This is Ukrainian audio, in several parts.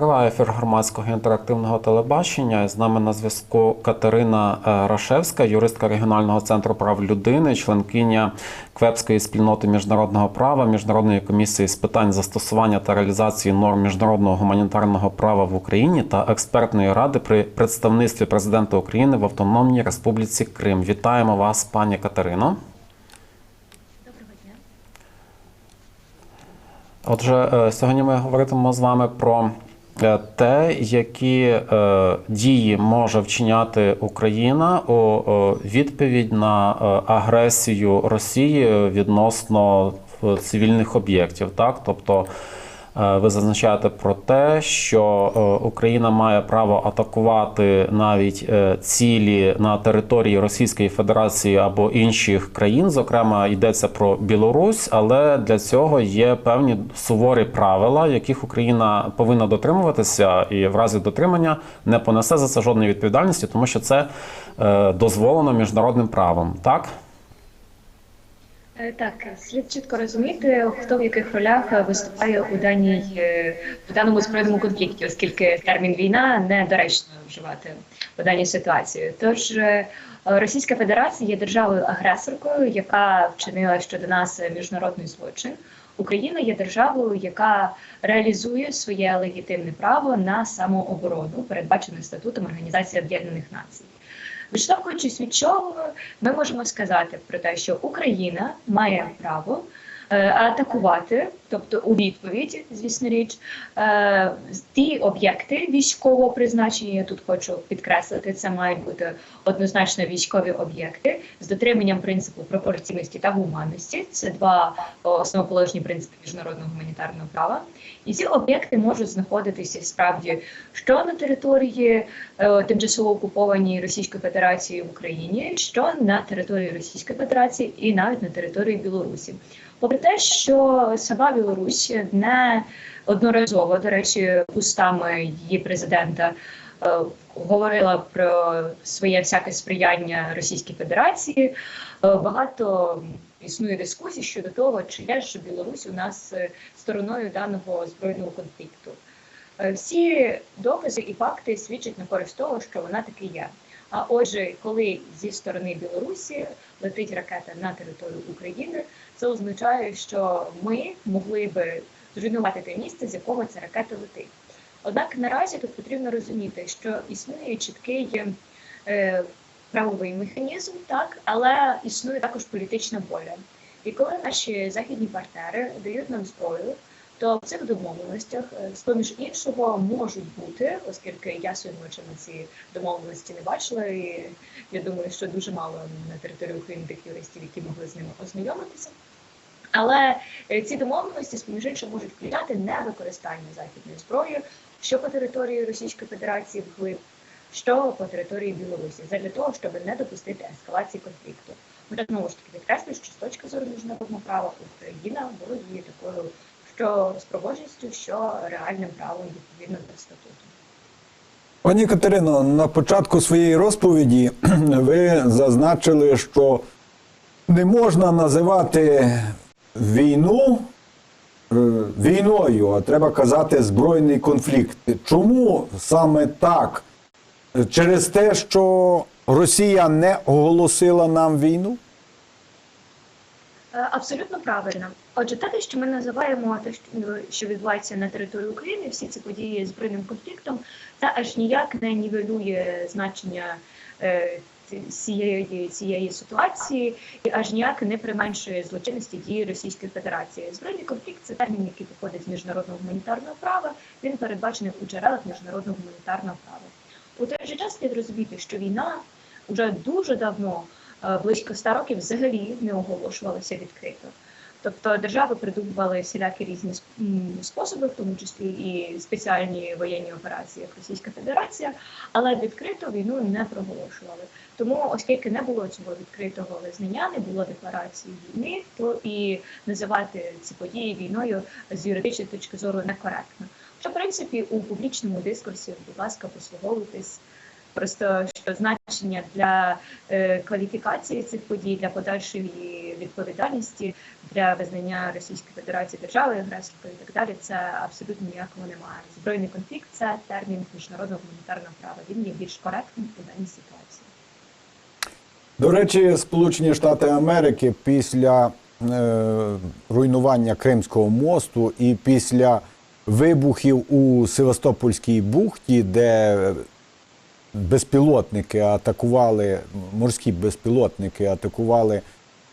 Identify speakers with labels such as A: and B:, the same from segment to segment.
A: Триває ефір громадського інтерактивного телебачення. З нами на зв'язку Катерина е, Рашевська, юристка регіонального центру прав людини, членкиня Квебської спільноти міжнародного права, міжнародної комісії з питань застосування та реалізації норм міжнародного гуманітарного права в Україні та експертної ради при представництві президента України в Автономній Республіці Крим. Вітаємо вас, пані Катерино.
B: Доброго дня.
A: Отже, е, сьогодні ми говоритимемо з вами про те, які е, дії може вчиняти Україна у е, відповідь на е, агресію Росії відносно цивільних об'єктів. Так, тобто. Е, Ви зазначаєте про те, що е, Україна має право атакувати навіть е, цілі на території Російської Федерації або інших країн. Зокрема, йдеться про Білорусь, але для цього є певні суворі правила, яких Україна повинна дотримуватися, і в разі дотримання не понесе за це жодної відповідальності, тому що це дозволено міжнародним правом. Так.
B: Е, Так, слід чітко розуміти, хто в яких ролях е, виступає у даній е, в даному збройному конфлікті, оскільки термін війна недоречно вживати у даній ситуації. Тож е, Російська Федерація є державою агресоркою, яка вчинила щодо нас міжнародний злочин. Україна є державою, яка реалізує своє легітимне право на самооборону, передбачене статутом Організації Об'єднаних Націй. Відштовхуючись від чого, ми можемо сказати про те, що Україна має право атакувати, тобто у відповідь, звісно річ, е, ті об'єкти військового призначення. Я тут хочу підкреслити, це мають бути однозначно військові об'єкти з дотриманням принципу пропорційності та гуманності. Це два основоположні принципи міжнародного гуманітарного права. І ці об'єкти можуть знаходитися справді що на території е, тимчасово окупованій Російської Федерації в Україні, що на території Російської Федерації і навіть на території Білорусі. Попри те, що сама Білорусь не одноразово, до речі, устами її президента е, говорила про своє всяке сприяння Російській Федерації. е, Багато існує дискусій щодо того, чи є ж Білорусь у нас е, стороною даного збройного конфлікту. Всі докази і факти свідчать на користь того, що вона таки є. А отже, коли зі сторони Білорусі летить ракета на територію України, це означає, що ми могли би зруйнувати те місце, з якого ця ракета летить. Однак наразі тут потрібно розуміти, що існує чіткий е, правовий механізм, так, але існує також політична воля. І коли наші західні партнери дають нам зброю, то в цих домовленостях, е, з поміж іншого, можуть бути, оскільки я своїми очима ці домовленості не бачила, і я думаю, що дуже мало на території України тих юристів, які могли з ними ознайомитися. Але е, ці домовленості, з іншим, можуть включати невикористання західної зброї, що по території Російської Федерації вглиб, що по території Білорусі, задля того, щоб не допустити ескалації конфлікту. Хоча знову ж таки підкреслюю, що з точки зору міжнародного права Україна володіє такою, що спроможністю, що реальним правом відповідно до статуту.
C: Пані Катерино, на початку своєї розповіді ви зазначили, що не можна називати війну е, війною, а треба казати збройний конфлікт. Чому саме так? Через те, що Росія не оголосила нам війну?
B: Е, Абсолютно правильно. Отже, те, що ми називаємо те, ну, що відбувається на території України, всі ці події збройним конфліктом, це аж ніяк не нівелює значення е, цієї ситуації і аж ніяк не применшує злочинності дії Російської Федерації. Збройний конфлікт це термін, який походить з міжнародного гуманітарного права. Він передбачений у джерелах міжнародного гуманітарного права. У той же час слід розуміти, що війна вже дуже давно е, близько ста років взагалі не оголошувалася відкрито. Тобто держави придумували всілякі різні способи, в тому числі і спеціальні воєнні операції, як Російська Федерація, але відкрито війну не проголошували. Тому, оскільки не було цього відкритого визнання, не було декларації війни, то і називати ці події війною з юридичної точки зору некоректно. Що в принципі у публічному дискурсі, будь ласка, послуговуйтесь Просто що значення для е, кваліфікації цих подій, для подальшої відповідальності, для визнання Російської Федерації державою агресоркою і так далі, це абсолютно ніякого немає. Збройний конфлікт це термін міжнародного гуманітарного права. Він є більш коректним у даній ситуації.
C: До речі, Сполучені Штати Америки після е, руйнування Кримського мосту і після вибухів у Севастопольській бухті, де безпілотники атакували, морські безпілотники атакували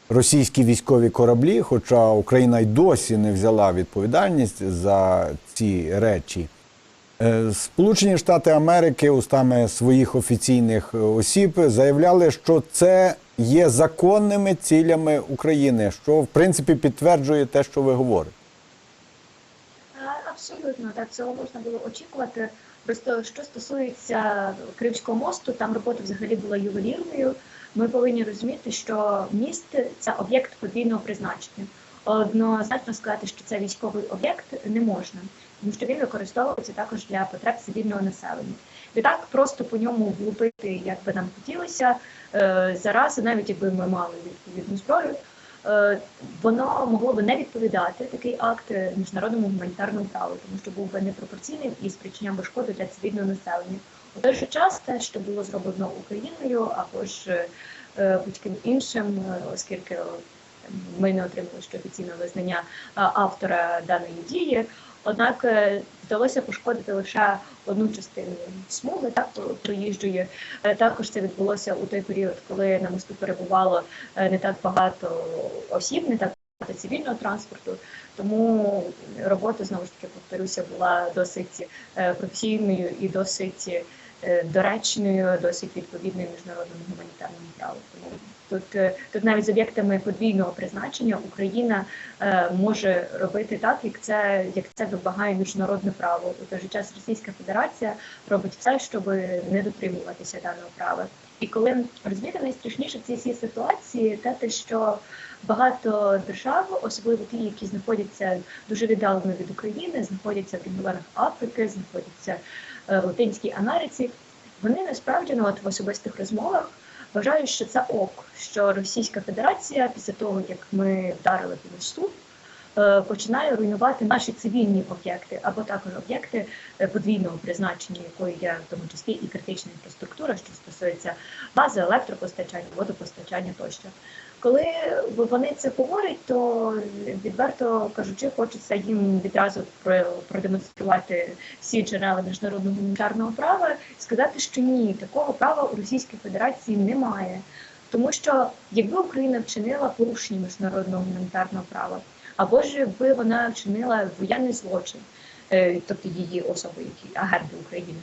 C: російські військові кораблі, хоча Україна й досі не взяла відповідальність за ці речі. Е, Сполучені Штати Америки устами своїх офіційних осіб заявляли, що це є законними цілями України, що в принципі підтверджує те, що ви говорите.
B: Абсолютно, так цього можна було очікувати. Просто що стосується Кримського мосту, там робота взагалі була ювелірною. Ми повинні розуміти, що міст це об'єкт подвійного призначення. Однозначно сказати, що це військовий об'єкт не можна, тому що він використовується також для потреб цивільного населення. І так просто по ньому влупити, як би нам хотілося, е, зараз, навіть якби ми мали відповідну зброю, воно могло би не відповідати такий акт е, міжнародному гуманітарному праву, тому що був би непропорційним і спричиняв би шкоду для цивільного населення. У той же час те, що було зроблено Україною або ж е, е, будь-ким іншим, е, оскільки е, ми не отримали ще офіційне визнання е, автора даної дії. Однак е, вдалося пошкодити лише одну частину смуги, так проїжджої. Е, Також це відбулося у той період, коли на мосту перебувало е, не так багато осіб, не так багато цивільного транспорту. Тому робота знову ж таки повторюся була досить професійною і досить доречною, досить відповідною міжнародному гуманітарному праву. Тому тут, е, тут навіть з об'єктами подвійного призначення Україна е, може робити так, як це як це вимагає міжнародне право. У той же час Російська Федерація робить все, щоб не дотримуватися даного права. І коли розумієте, найстрашніше в цій всій ситуації, те, те, що багато держав, особливо ті, які знаходяться дуже віддалено від України, знаходяться в регіонах Африки, знаходяться е, Латинській Америці, вони насправді ну, от в особистих розмовах вважають, що це ок, що Російська Федерація після того, як ми вдарили по мосту, е, починає руйнувати наші цивільні об'єкти або також об'єкти е, подвійного призначення, якою є в тому числі і критична інфраструктура, що стосується бази, електропостачання, водопостачання тощо. Коли вони це говорять, то відверто кажучи, хочеться їм відразу про- продемонструвати всі джерела міжнародного гуманітарного права і сказати, що ні, такого права у Російській Федерації немає. Тому що якби Україна вчинила порушення міжнародного гуманітарного права, або ж якби вона вчинила воєнний злочин, е, тобто її особи, які агенти України,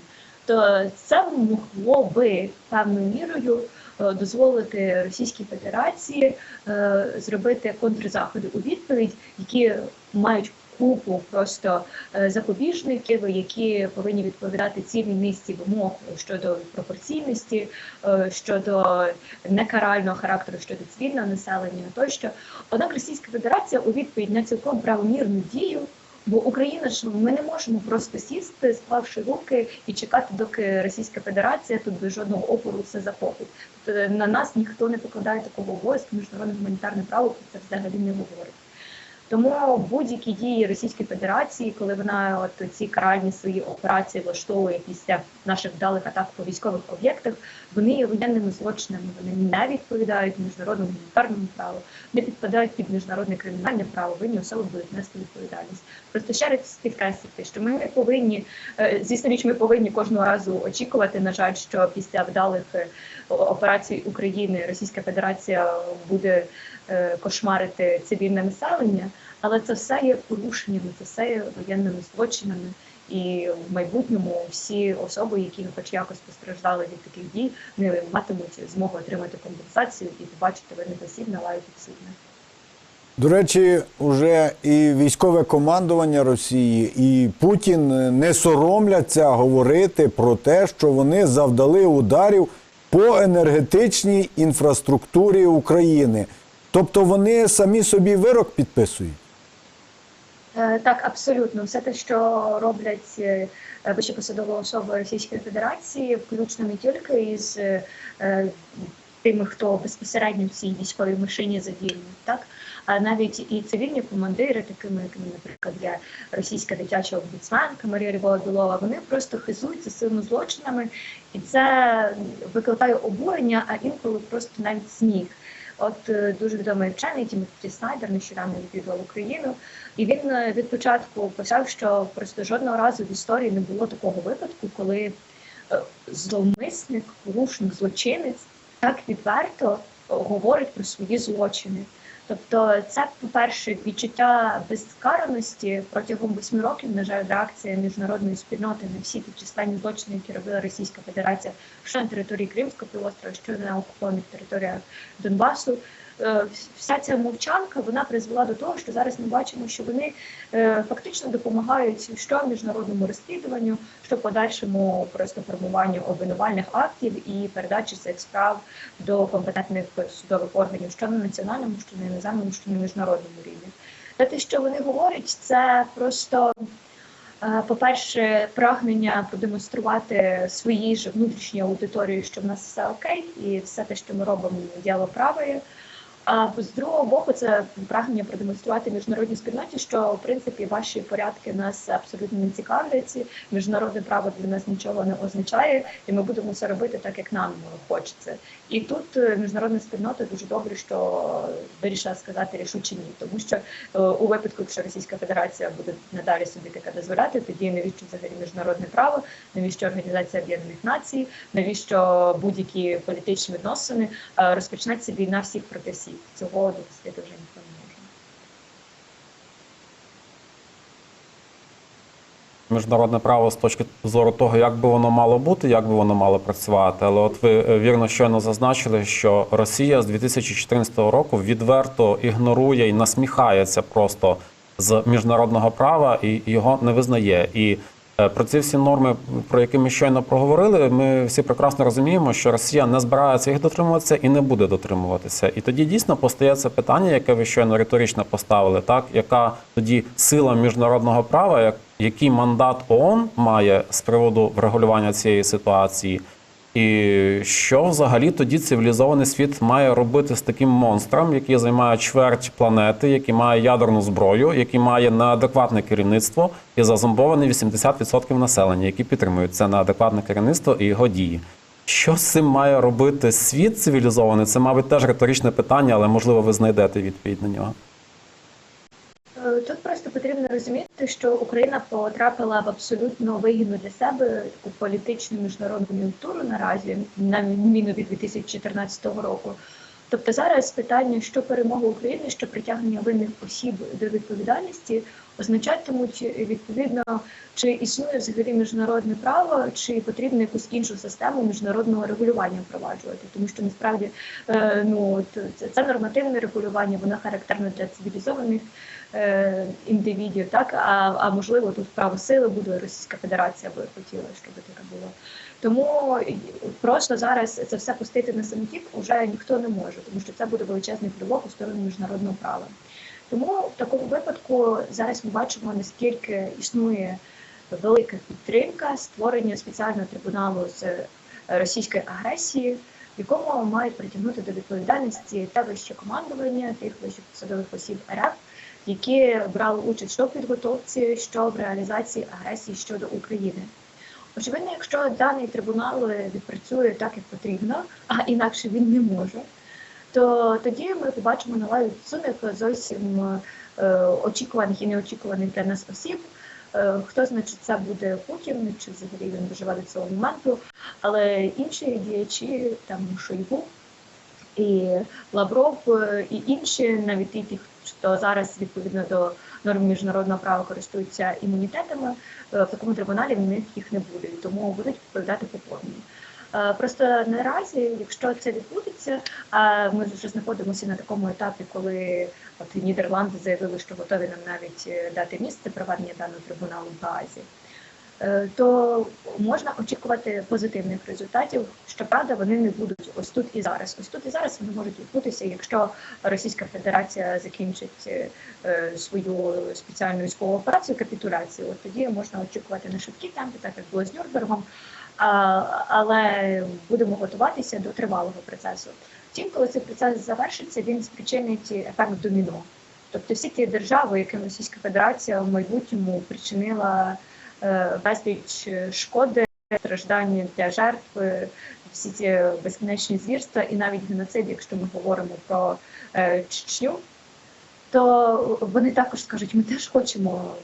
B: то це могло би певною мірою е, дозволити Російській Федерації е, зробити контрзаходи у відповідь, які мають купу просто е, запобіжників, які повинні відповідати цілій низці вимог щодо пропорційності, щодо некарального характеру щодо цивільного населення тощо. Однак Російська Федерація у відповідь на цілком правомірну дію. Бо Україна ж ми не можемо просто сісти, склавши руки і чекати, доки Російська Федерація тут без жодного опору все захопить. Тобто на нас ніхто не покладає такого обов'язку, міжнародне гуманітарне право про це взагалі не говорить. Тому будь-які дії Російської Федерації, коли вона от ці каральні свої операції влаштовує після наших вдалих атак по військових об'єктах, вони є воєнними злочинами. Вони не відповідають міжнародному гуманітарному праву, не підпадають під міжнародне кримінальне право. Винні особи будуть нести відповідальність. Просто ще раз підкреслити, що ми повинні, е, звісно річ, ми повинні кожного разу очікувати. На жаль, що після вдалих е, операцій України Російська Федерація буде кошмарити цивільне населення, але це все є порушеннями, це все є воєнними злочинами. І в майбутньому всі особи, які хоч якось постраждали від таких дій, не матимуть змогу отримати компенсацію і побачити осіб на лаві підсудних.
C: До речі, уже і військове командування Росії, і Путін не соромляться говорити про те, що вони завдали ударів по енергетичній інфраструктурі України. Тобто вони самі собі вирок підписують.
B: Е, Так, абсолютно. Все те, що роблять е, вищепосадові особи Російської Федерації, включно не тільки із е, тими, хто безпосередньо в цій військовій машині задіяний, так а навіть і цивільні командири, такими як, наприклад, є російська дитяча омбудсменка Марія Рібова Білова, вони просто хизуються цими злочинами, і це викликає обурення, а інколи просто навіть сміх. От е, дуже відомий вчений Тімоті Снайдер нещодавно відвідував Україну, і він е, від початку писав, що просто жодного разу в історії не було такого випадку, коли е, зловмисник, порушник, злочинець так відверто говорить про свої злочини. Тобто, це, по-перше, відчуття безкараності протягом восьми років, на жаль, реакція міжнародної спільноти на всі ті численні злочини, які робила Російська Федерація, що на території Кримського півострова, що на окупованих територіях Донбасу. Е, Вся ця мовчанка вона призвела до того, що зараз ми бачимо, що вони е, фактично допомагають що міжнародному розслідуванню, що подальшому просто формуванню обвинувальних актів і передачі цих справ до компетентних судових органів, що на національному, що на іноземному, що на міжнародному рівні. Та те, що вони говорять, це просто. е, По-перше, прагнення продемонструвати своїй же внутрішній аудиторії, що в нас все окей, і все те, що ми робимо, діло праве. А з другого боку, це прагнення продемонструвати міжнародній спільноті, що в принципі ваші порядки нас абсолютно не цікавлять. Міжнародне право для нас нічого не означає, і ми будемо все робити так, як нам хочеться. І тут е, міжнародна спільнота дуже добре, що вирішила сказати рішуче ні, тому що е, у випадку, якщо Російська Федерація буде надалі собі таке дозволяти, тоді навіщо взагалі міжнародне право, навіщо Організація Об'єднаних Націй, навіщо будь-які політичні відносини е, розпочнеться війна всіх проти всіх. Цього допустити вже ніхто не може.
A: міжнародне право з точки зору того, як би воно мало бути, як би воно мало працювати. Але от ви е, вірно щойно зазначили, що Росія з 2014 року відверто ігнорує і насміхається просто з міжнародного права і його не визнає. І про ці всі норми, про які ми щойно проговорили, ми всі прекрасно розуміємо, що Росія не збирається їх дотримуватися і не буде дотримуватися. І тоді дійсно постає це питання, яке ви щойно риторично поставили, так яка тоді сила міжнародного права, як який мандат ООН має з приводу врегулювання цієї ситуації, і що взагалі тоді цивілізований світ має робити з таким монстром, який займає чверть планети, який має ядерну зброю, який має неадекватне керівництво і зазомбований 80% населення, які підтримують це неадекватне керівництво і його дії. Що з цим має робити світ цивілізований? Це, мабуть, теж риторичне питання, але можливо ви знайдете відповідь на нього.
B: Тут просто потрібно розуміти, що Україна потрапила в абсолютно вигідну для себе таку політичну міжнародну кон'юнктуру наразі, на відміну від 2014 року. Тобто зараз питання, що перемога України, що притягнення винних осіб до відповідальності, означатимуть відповідно, чи існує взагалі міжнародне право, чи потрібно якусь іншу систему міжнародного регулювання впроваджувати, тому що насправді е, ну це нормативне регулювання, воно характерно для цивілізованих е, індивідів, так а, а можливо тут право сили буде Російська Федерація би хотіла, щоб таке було. Тому просто зараз це все пустити на самотік вже ніхто не може, тому що це буде величезний плювок у сторону міжнародного права. Тому в такому випадку зараз ми бачимо наскільки існує велика підтримка створення спеціального трибуналу з російської агресії, в якому мають притягнути до відповідальності те вище командування тих вищих посадових осіб РФ, які брали участь що в підготовці, що в реалізації агресії щодо України. Очевидно, якщо даний трибунал відпрацює так, як потрібно, а інакше він не може, то тоді ми побачимо на лаві підсумок зовсім е, очікуваних і неочікуваних для нас осіб. Е, Хто значить це буде Путін, чи взагалі він доживе до цього моменту, але інші діячі, там Шойгу і Лавров, е, і інші, навіть і ті, хто зараз відповідно до норм міжнародного права користуються імунітетами, е, в такому трибуналі в них їх не буде, тому будуть відповідати по повній. Е, Просто наразі, якщо це відбудеться, а ми вже знаходимося на такому етапі, коли от Нідерланди заявили, що готові нам навіть дати місце проведення даного трибуналу в Гаазі. Е, то можна очікувати позитивних результатів. Щоправда, вони не будуть ось тут і зараз. Ось тут і зараз вони можуть відбутися, якщо Російська Федерація закінчить е, свою спеціальну військову операцію капітуляцію. От тоді можна очікувати на швидкі темпи, так як було з Нюрнбергом. Але будемо готуватися до тривалого процесу. Втім, коли цей процес завершиться, він спричинить ефект доміно. Тобто всі ті держави, яким Російська Федерація в майбутньому причинила безліч шкоди, страждання для жертв, е, всі ці безкінечні звірства і навіть геноцид, якщо ми говоримо про е, Чечню, то вони також скажуть, ми теж хочемо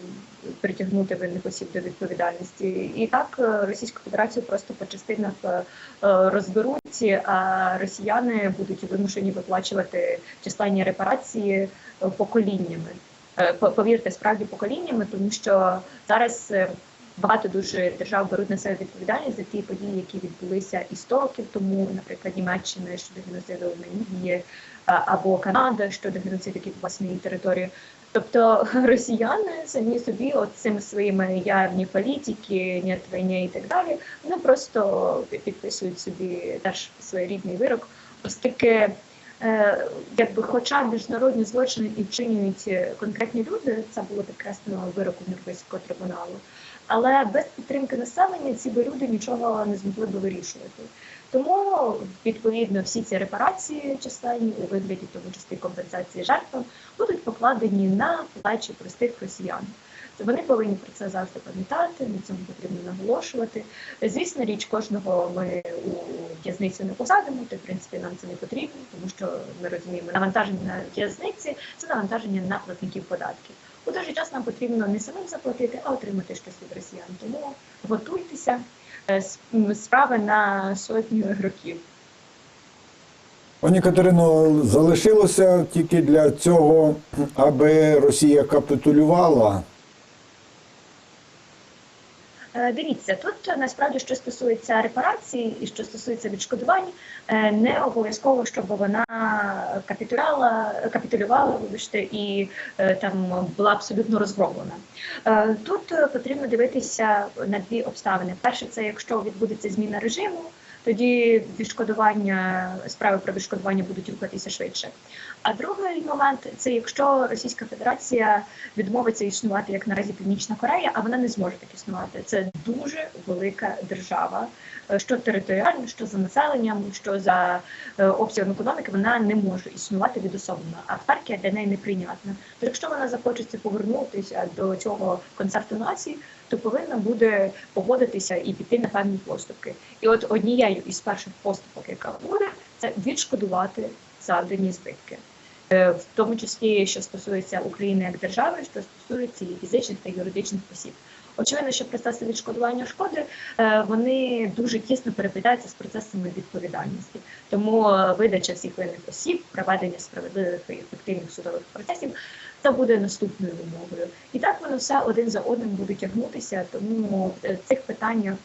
B: притягнути винних осіб до відповідальності. І так е, Російську Федерацію просто по частинах е, розберуть, а росіяни будуть вимушені виплачувати численні репарації е, поколіннями. Е, по- Повірте, справді поколіннями, тому що зараз е, багато дуже держав беруть на себе відповідальність за ті події, які відбулися і 100 років тому, наприклад, Німеччина щодо геноциду в Намібії, або Канада щодо геноциду, який її території. Тобто росіяни самі собі от цими своїми явні політики, нет війни і так далі, вони просто підписують собі теж своєрідний вирок, оскільки якби, хоча міжнародні злочини і вчинюють е, конкретні люди, це було підкреслено вироку Нюрнберзького трибуналу. Але без підтримки населення ці би люди нічого не змогли би вирішувати. Тому відповідно всі ці репарації численні у вигляді, в тому числі компенсації жертвам, будуть покладені на плечі простих росіян. То вони повинні про це завжди пам'ятати, на цьому потрібно наголошувати. Звісно, річ кожного ми у в'язницю не посадимо, то в принципі нам це не потрібно, тому що ми розуміємо, навантаження на в'язниці це навантаження на платників податків. У той же час нам потрібно не самим заплатити, а отримати щось від росіян. Тому готуйтеся Е, справи на сотню років.
C: Пані Катерино, залишилося тільки для цього, аби Росія капітулювала.
B: Е, Дивіться, тут е, насправді що стосується репарації і що стосується відшкодувань, е, не обов'язково, щоб вона капітулювала, капітулювала, вибачте, і там була абсолютно розгромлена. Е, Тут потрібно дивитися на дві обставини. Перше, це якщо відбудеться зміна режиму, тоді відшкодування справи про відшкодування будуть рухатися швидше. А другий момент це якщо Російська Федерація відмовиться існувати як наразі Північна Корея, а вона не зможе так існувати. Це дуже велика держава, е, що територіально, що за населенням, що за е, обсягом економіки, вона не може існувати відособлено. А Харкія для неї неприйнятна. То якщо вона захочеться повернутися до цього концерту нації, то повинна буде погодитися і піти на певні поступки. І от однією із перших поступок, яка буде, це відшкодувати завдані збитки. Е, в тому числі, що стосується України як держави, що стосується її фізичних та юридичних осіб. Очевидно, що процеси відшкодування шкоди е, вони дуже тісно переплітаються з процесами відповідальності. Тому е, видача всіх винних осіб, проведення справедливих і ефективних судових процесів це буде наступною вимогою. І так воно все один за одним буде тягнутися. Тому в цих питаннях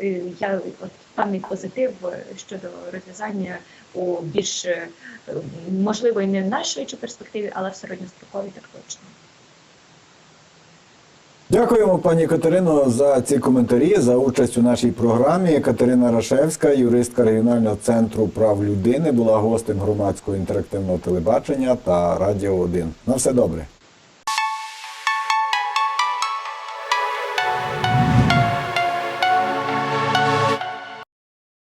B: е, я от певний позитив е, щодо розв'язання у більш е, можливо і не в найшвидшій перспективі, але в середньостроковій так точно.
C: Дякуємо, пані Катерино, за ці коментарі, за участь у нашій програмі. Катерина Рашевська, юристка регіонального центру прав людини, була гостем громадського інтерактивного телебачення та Радіо 1. На все добре.